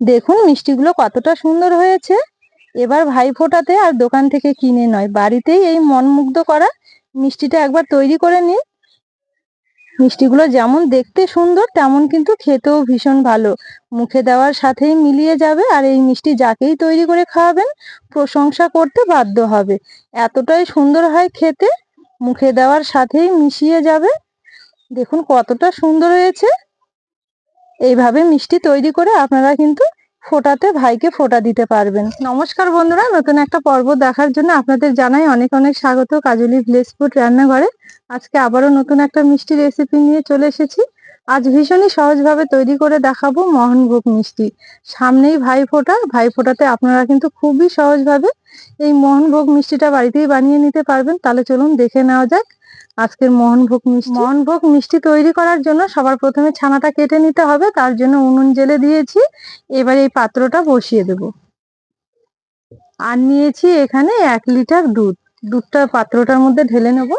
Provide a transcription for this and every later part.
দেখুন, মিষ্টিগুলো কতটা সুন্দর হয়েছে। এবার ভাই ফোটাতে আর দোকান থেকে কিনে নয়, বাড়িতেই এই মনমুগ্ধ করা মিষ্টিটা একবার তৈরি করে নিন। মিষ্টিগুলো যেমন দেখতে সুন্দর, তেমন কিন্তু খেতেও ভীষণ ভালো। মুখে দেওয়ার সাথেই মিলিয়ে যাবে আর এই মিষ্টি যাকেই তৈরি করে খাওয়াবেন, প্রশংসা করতে বাধ্য হবে। এতটাই সুন্দর হয় খেতে, মুখে দেওয়ার সাথেই মিশিয়ে যাবে। দেখুন কতটা সুন্দর হয়েছে। এইভাবে মিষ্টি তৈরি করে আপনারা কিন্তু ফোটাতে, ভাইকে ফোটা দিতে পারবেন। নমস্কার বন্ধুরা, নতুন একটা পর্ব দেখার জন্য আপনাদের জানাই অনেক অনেক স্বাগত কাজলি ভিলেজ ফুড রান্নাঘরে। আজকে আবারও নতুন একটা মিষ্টি রেসিপি নিয়ে চলে এসেছি। আজ ভীষণই সহজভাবে তৈরি করে দেখাবো মোহনভোগ মিষ্টি। সামনেই ভাই ফোটা ভাই ফোটাতে আপনারা কিন্তু খুবই সহজভাবে এই মোহনভোগ মিষ্টিটা বাড়িতেই বানিয়ে নিতে পারবেন। তাহলে চলুন দেখে নেওয়া যাক। আজকের মোহনভোগ মিষ্টি। মোহনভোগ মিষ্টি তৈরি করার জন্য সবার প্রথমে ছানাটা কেটে নিতে হবে, তার জন্য উনুন জেলে দিয়েছি, এবার এই পাত্রটা বসিয়ে দেব। আর নিয়েছি এখানে এক লিটার দুধ। দুধটা পাত্রটার মধ্যে ঢেলে নেব।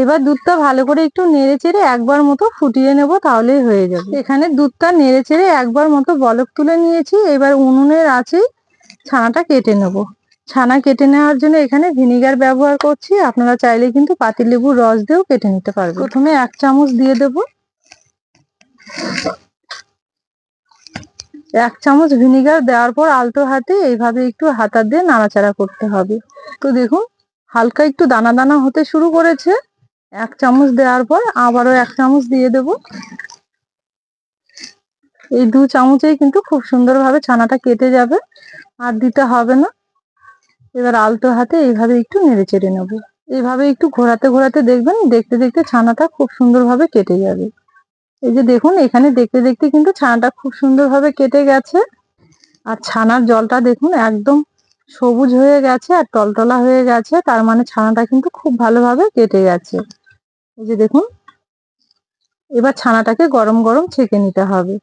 এবার দুধটা ভালো করে একটু নেড়ে চেড়ে একবার মতো ফুটিয়ে নেব, তাহলেই হয়ে যাবে। এখানে দুধটা নেড়ে চেড়ে একবার মতো বলক তুলে নিয়েছি, এবার উনুনের আঁচেই ছানাটা কেটে নেব। ছানা কেটে নেওয়ার জন্য এখানে ভিনিগার ব্যবহার করছি। আপনারা চাইলে কিন্তু পাতিলেবুর রস দিয়েও কেটে নিতে পারবেন। প্রথমে এক চামচ দিয়ে দেব। এক চামচ ভিনিগার দেওয়ার পর আলতো হাতে এইভাবে একটু হাতা দিয়ে নাড়াচাড়া করতে হবে। তো দেখুন, হালকা একটু দানা দানা হতে শুরু করেছে। এক চামচ দেওয়ার পর আবারও এক চামচ দিয়ে দেব। এই দু চামচেই কিন্তু খুব সুন্দরভাবে ছানাটা কেটে যাবে, আর দিতে হবে না। এবার আলতো হাতে এইভাবে একটু নেড়ে চেড়ে নেব। এইভাবে একটু ঘোরাতে ঘোরাতে দেখবেন, দেখতে দেখতে ছানাটা খুব সুন্দরভাবে কেটে যাবে। এই যে দেখুন, এখানে দেখতে দেখতে কিন্তু ছানাটা খুব সুন্দরভাবে কেটে গেছে। আর ছানার জলটা দেখুন, একদম সবুজ হয়ে গেছে আর টলটলা হয়ে গেছে, তার মানে ছানাটা কিন্তু খুব ভালোভাবে কেটে গেছে। এই যে দেখুন, এবার ছানাটাকে গরম গরম ছেঁকে নিতে হবে।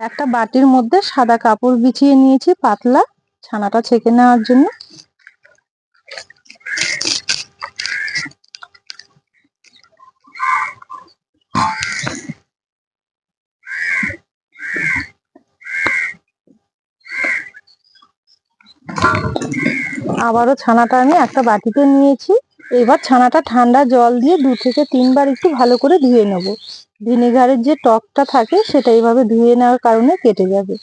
একটা বাটির মধ্যে সাদা কাপড় বিছিয়ে নিয়েছি পাতলা ছানাটা ছেঁকে নেওয়ার জন্য। আবারও ছানাটা আমি একটা বাটিতে নিয়েছি। এবার ছানাটা ঠান্ডা জল দিয়ে দু থেকে তিনবার একটু ভালো করে ধুয়ে নেব। ভিনেগারের যে টকটা থাকে, সেটা এইভাবে ধুয়ে নেওয়ার কারণে কেটে যাবে।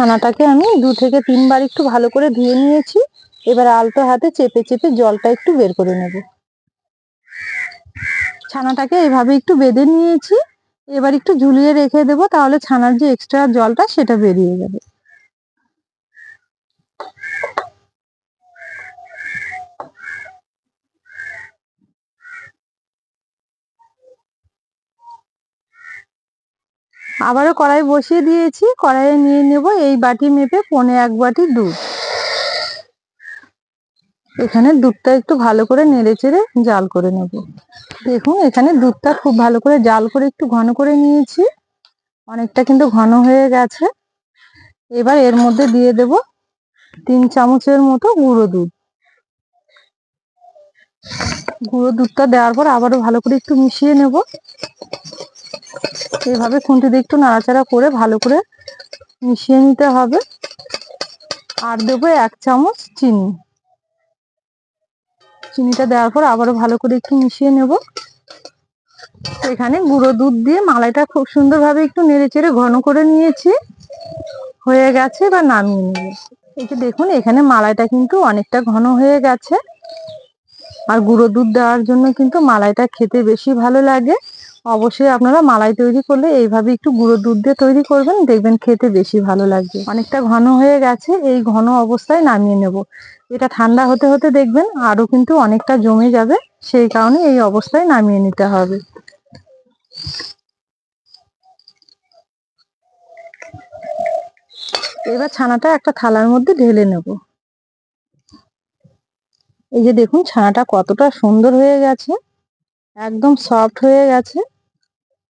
ছানাটাকে আমি দু থেকে তিনবার একটু ভালো করে ধুয়ে নিয়েছি। এবার আলতো হাতে চেপে চেপে জলটা একটু বের করে নেব। ছানাটাকে এভাবে একটু বেঁধে নিয়েছি। এবার একটু ঝুলিয়ে রেখে দেবো, তাহলে ছানার যে এক্সট্রা জলটা সেটা বেরিয়ে যাবে। আবারও কড়াই বসিয়ে দিয়েছি। কড়াইয়ে নিয়ে নেব এই বাটি মেপে পনে এক বাটি দুধ। এখানে দুধটা একটু ভালো করে নেড়ে চেড়ে জাল করে নেব। দেখুন, এখানে দুধটা খুব ভালো করে জাল করে একটু ঘন করে নিয়েছি। অনেকটা কিন্তু ঘন হয়ে গেছে। এবার এর মধ্যে দিয়ে দেব তিন চামচের মতো গুঁড়ো দুধ। গুঁড়ো দুধটা দেওয়ার পর আবারও ভালো করে একটু মিশিয়ে নেব। এইভাবে খুন্তি দিয়ে একটু নাড়াচাড়া করে ভালো করে মিশিয়ে নিতে হবে। আর দেবো এক চামচ চিনি। চিনিটা দেওয়ার পর আবারও ভালো করে একটু মিশিয়ে নেব। এখানে গুঁড়ো দুধ দিয়ে মালাইটা খুব সুন্দরভাবে একটু নেড়ে চেড়ে ঘন করে নিয়েছি। হয়ে গেছে বা নামিয়ে নেব। এই যে দেখুন, এখানে মালাইটা কিন্তু অনেকটা ঘন হয়ে গেছে। আর গুঁড়ো দুধ দেওয়ার জন্য কিন্তু মালাইটা খেতে বেশি ভালো লাগে। অবশ্যই আপনারা মালাই তৈরি করলে এইভাবে একটু গুঁড়ো দুধ দিয়ে তৈরি করবেন, দেখবেন খেতে বেশি ভালো লাগবে। অনেকটা ঘন হয়ে গেছে, এই ঘন অবস্থায় নামিয়ে নেব। এটা ঠান্ডা হতে হতে দেখবেন আরও কিন্তু অনেকটা জমে যাবে, সেই কারণে এই অবস্থায় নামিয়ে নিতে হবে। এবার ছানাটা একটা থালার মধ্যে ঢেলে নেব। এই যে দেখুন, ছানাটা কতটা সুন্দর হয়ে গেছে, একদম সফট হয়ে গেছে।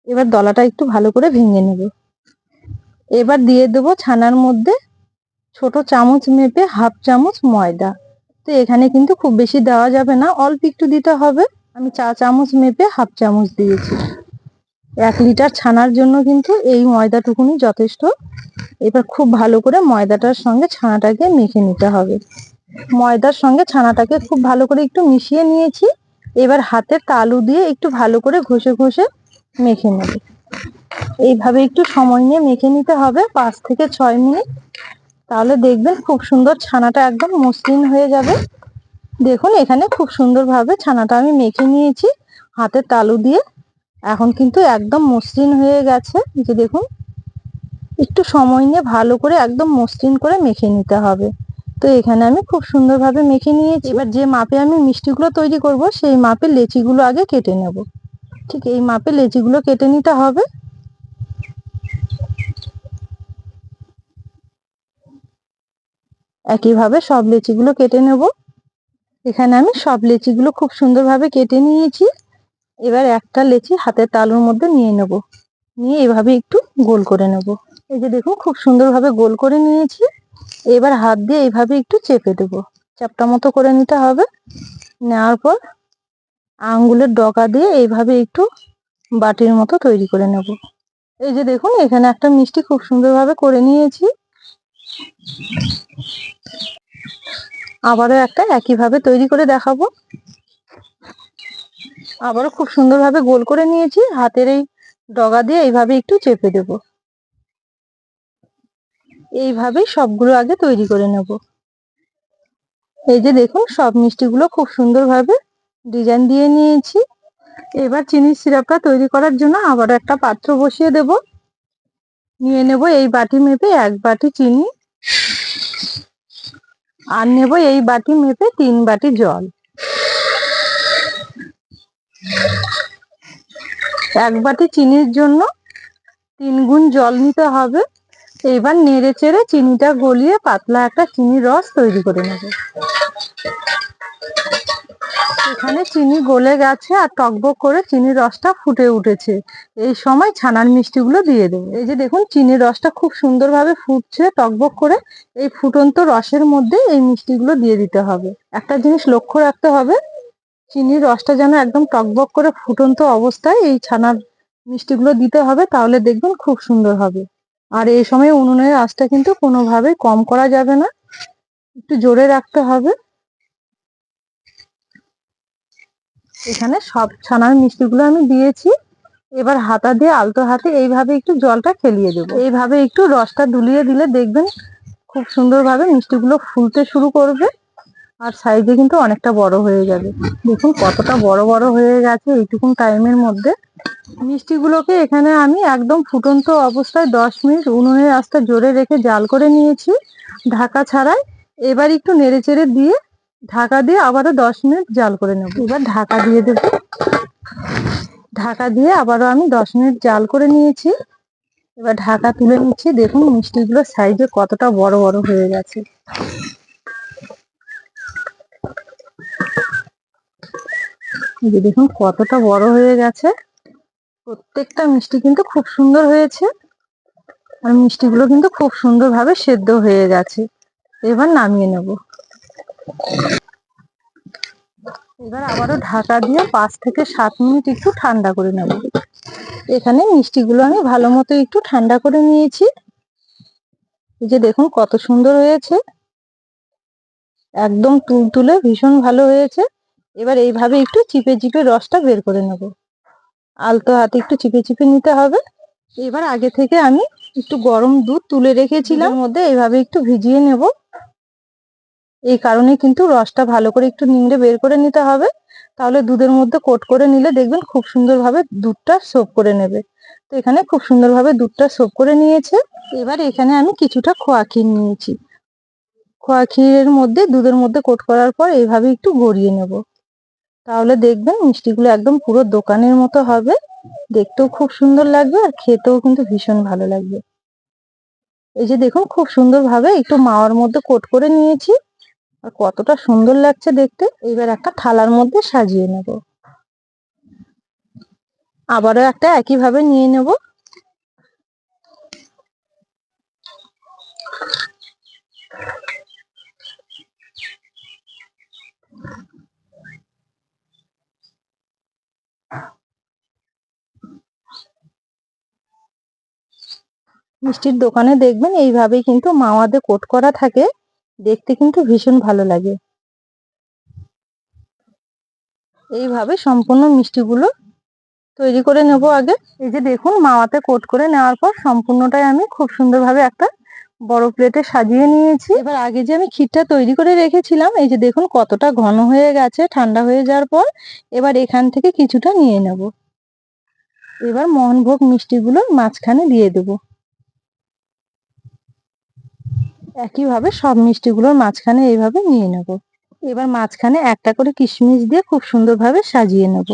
এবার দলাটা একটু ভালো করে ভেঙে নেব। এবার দিয়ে দেবো ছানার মধ্যে ছোট চামচ মেপে হাফ চামচ ময়দা। তো এখানে কিন্তু খুব বেশি দেওয়া যাবে না, অল্প একটু দিতে হবে। আমি চা চামচ মেপে হাফ চামচ দিয়েছি। এক লিটার ছানার জন্য কিন্তু এই ময়দাটুকুনি যথেষ্ট। এবার খুব ভালো করে ময়দাটার সঙ্গে ছানাটাকে মেখে নিতে হবে। ময়দার সঙ্গে ছানাটাকে খুব ভালো করে একটু মিশিয়ে নিয়েছি। এবার হাতের তালু দিয়ে একটু ভালো করে ঘষে ঘষে মেখে নেব। এইভাবে একটু সময় নিয়ে মেখে নিতে হবে, পাঁচ থেকে ছয় মিনিট। তাহলে দেখবেন খুব সুন্দর ছানাটা একদম মসৃণ হয়ে যাবে। দেখুন, এখানে খুব সুন্দরভাবে ছানাটা আমি মেখে নিয়েছি হাতের তালু দিয়ে। এখন কিন্তু একদম মসৃণ হয়ে গেছে। যে দেখুন, একটু সময় নিয়ে ভালো করে একদম মসৃণ করে মেখে নিতে হবে। তো এখানে আমি খুব সুন্দরভাবে মেখে নিয়েছি। এবার যে মাপে আমি মিষ্টিগুলো তৈরি করব, সেই মাপে লেচিগুলো আগে কেটে নেব। ঠিক এই মাপে লেচিগুলো কেটে নিতে হবে। একইভাবে সব লেচিগুলো কেটে নেব। এখানে আমি সব লেচিগুলো খুব সুন্দরভাবে কেটে নিয়েছি। এবার একটা লেচি হাতের তালুর মধ্যে নিয়ে নেব। নিয়ে এভাবে একটু গোল করে নেব। এই যে দেখুন, খুব সুন্দরভাবে গোল করে নিয়েছি। এবার হাত দিয়ে এইভাবে একটু চেপে দেব। চাপটা মতো করে নিতে হবে। নেওয়ার পর আঙ্গুলের ডগা দিয়ে এইভাবে একটু বাটির মতো তৈরি করে নেব। এই যে দেখুন, এখানে একটা মিষ্টি খুব সুন্দরভাবে করে নিয়েছি। আবারও একটা একইভাবে তৈরি করে দেখাবো। আবারও খুব সুন্দরভাবে গোল করে নিয়েছি। হাতের এই ডগা দিয়ে এইভাবে একটু চেপে দেব। এইভাবেই সবগুলো আগে তৈরি করে নেব। এই যে দেখুন, সব মিষ্টিগুলো খুব সুন্দরভাবে ডিজাইন দিয়ে নিয়েছি। এবার চিনির সিরাপটা তৈরি করার জন্য আবার একটা পাত্র বসিয়ে দেব। নিয়ে নেব এই বাটি মেপে এক বাটি চিনি আর নেব এই বাটি মেপে তিন বাটি জল। এক বাটি চিনির জন্য তিন গুণ জল নিতে হবে। এবার নেড়ে চেড়ে চিনিটা গলিয়ে পাতলা একটা চিনির রস তৈরি করে নেব। এখানে চিনি গলে গেছে আর টকবক করে চিনির রসটা ফুটে উঠেছে। এই সময় ছানার মিষ্টিগুলো দিয়ে দেবো। এই যে দেখুন, চিনির রসটা খুব সুন্দরভাবে ফুটছে, টকবক করে এই ফুটন্ত রসের মধ্যে এই মিষ্টিগুলো দিয়ে দিতে হবে। একটা জিনিস লক্ষ্য রাখতে হবে, চিনির রসটা যেন একদম টকবক করে ফুটন্ত অবস্থায় এই ছানার মিষ্টিগুলো দিতে হবে, তাহলে দেখবেন খুব সুন্দর হবে। আর এই সময় উনুনের আঁচটা কিন্তু কোনোভাবেই কম করা যাবে না। একটু জোরে রাখতে হবে। এখানে সব ছানার মিষ্টিগুলো আমি দিয়েছি। এবার হাতা দিয়ে আলতো হাতে এইভাবে একটু জলটা খেলিয়ে দেবো। এইভাবে একটু রসটা দুলিয়ে দিলে দেখবেন খুব সুন্দরভাবে মিষ্টিগুলো ফুলতে শুরু করবে আর সাইজে কিন্তু অনেকটা বড় হয়ে যাবে। দেখুন কতটা বড় বড় হয়ে গেছে এইটুকুন টাইমের মধ্যে। মিষ্টিগুলোকে এখানে আমি একদম ফুটন্ত অবস্থায় দশ মিনিট উনুনের আঁচটা জোরে রেখে জাল করে নিয়েছি। ঢাকা ছাড়াই এবার একটু নেড়ে চেড়ে দিয়ে ঢাকা দিয়ে আবারও দশ মিনিট জাল করে নেব। এবার ঢাকা দিয়ে দেব। ঢাকা দিয়ে আবারও আমি দশ মিনিট জাল করে নিয়েছি। এবার ঢাকা তুলে নিচ্ছি। দেখুন, মিষ্টিগুলো সাইজে কতটা বড় বড় হয়ে গেছে। যে দেখুন, কতটা বড় হয়ে গেছে। প্রত্যেকটা মিষ্টি কিন্তু খুব সুন্দর হয়েছে। আর মিষ্টিগুলো কিন্তু খুব সুন্দরভাবে সেদ্ধ হয়ে গেছে। এবার নামিয়ে নেব। এবার আবারও ঢাকা দিয়ে পাঁচ থেকে সাত মিনিট একটু ঠান্ডা করে নেব। এখানে মিষ্টিগুলো আমি ভালো মতো একটু ঠান্ডা করে নিয়েছি। এই যে দেখুন কত সুন্দর হয়েছে। একদম তুলতুলে ভীষণ ভালো হয়েছে। এবার এইভাবে একটু চিপে চিপে রসটা বের করে নেব। আলতো হাতে একটু চিপে চিপে নিতে হবে। এবার আগে থেকে আমি একটু গরম দুধ তুলে রেখেছিলাম। মধ্যে এইভাবে একটু ভিজিয়ে নেব। এই কারণে কিন্তু রসটা ভালো করে একটু নিংড়ে বের করে নিতে হবে। তাহলে দুধের মধ্যে কোট করে নিলে দেখবেন খুব সুন্দরভাবে দুধটা সোপ করে নেবে। তো এখানে খুব সুন্দরভাবে দুধটা সোপ করে নিয়েছে। এবার এখানে আমি কিছুটা খোয়া ক্ষীর নিয়েছি। খোয়া ক্ষীরের মধ্যে দুধের মধ্যে কোট করার পর এইভাবে একটু গড়িয়ে নেব। তাহলে দেখবেন মিষ্টিগুলো একদম পুরো দোকানের মতো হবে। দেখতেও খুব সুন্দর লাগবে আর খেতেও কিন্তু ভীষণ ভালো লাগবে। এই যে দেখুন খুব সুন্দরভাবে একটু মাওয়ার মধ্যে কোট করে নিয়েছি। আর কতটা সুন্দর লাগছে দেখতে। এবার একটা থালার মধ্যে সাজিয়ে নেব। আবারও একটা একইভাবে নিয়ে নেব। মিষ্টির দোকানে দেখবেন এইভাবেই কিন্তু মাওয়াতে কোট করা থাকে। দেখতে কিন্তু ভীষণ ভালো লাগে। এইভাবে সম্পূর্ণ মিষ্টিগুলো তৈরি করে নেব আগে। এই যে দেখুন, মাওয়াতে কোট করে নেওয়ার পর সম্পূর্ণটাই আমি খুব সুন্দরভাবে একটা বড় প্লেটে সাজিয়ে নিয়েছি। এবার আগে যে আমি ক্ষীরটা তৈরি করে রেখেছিলাম, এই যে দেখুন কতটা ঘন হয়ে গেছে, ঠান্ডা হয়ে যাওয়ার পর এবার এখান থেকে কিছুটা নিয়ে নেব। এবার মোহনভোগ মিষ্টিগুলো মাঝখানে দিয়ে দেব। একইভাবে সব মিষ্টিগুলোর মাঝখানে এইভাবে নিয়ে নেব। এবার মাঝখানে একটা করে কিশমিশ দিয়ে খুব সুন্দরভাবে সাজিয়ে নেব।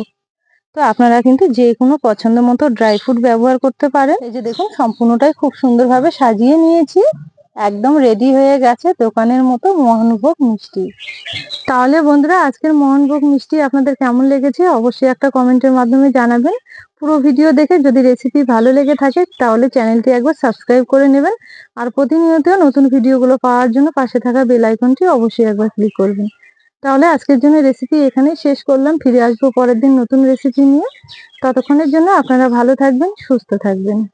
তো আপনারা কিন্তু যে কোনো পছন্দ মতো ড্রাই ফ্রুট ব্যবহার করতে পারেন। এই যে দেখুন, সম্পূর্ণটাই খুব সুন্দরভাবে সাজিয়ে নিয়েছি। একদম রেডি হয়ে গেছে দোকানের মতো মোহনভোগ মিষ্টি। তাহলে বন্ধুরা, আজকের মোহনভোগ মিষ্টি আপনাদের কেমন লেগেছে অবশ্যই একটা কমেন্টের মাধ্যমে জানাবেন। পুরো ভিডিও দেখে যদি রেসিপি ভালো লেগে থাকে, তাহলে চ্যানেলটি একবার সাবস্ক্রাইব করে নেবেন। আর প্রতিনিয়ত নতুন ভিডিওগুলো পাওয়ার জন্য পাশে থাকা বেল আইকনটি অবশ্যই একবার ক্লিক করবেন। তাহলে আজকের জন্য রেসিপি এখানেই শেষ করলাম। ফিরে আসব পরের দিন নতুন রেসিপি নিয়ে। ততক্ষণের জন্য আপনারা ভালো থাকবেন, সুস্থ থাকবেন।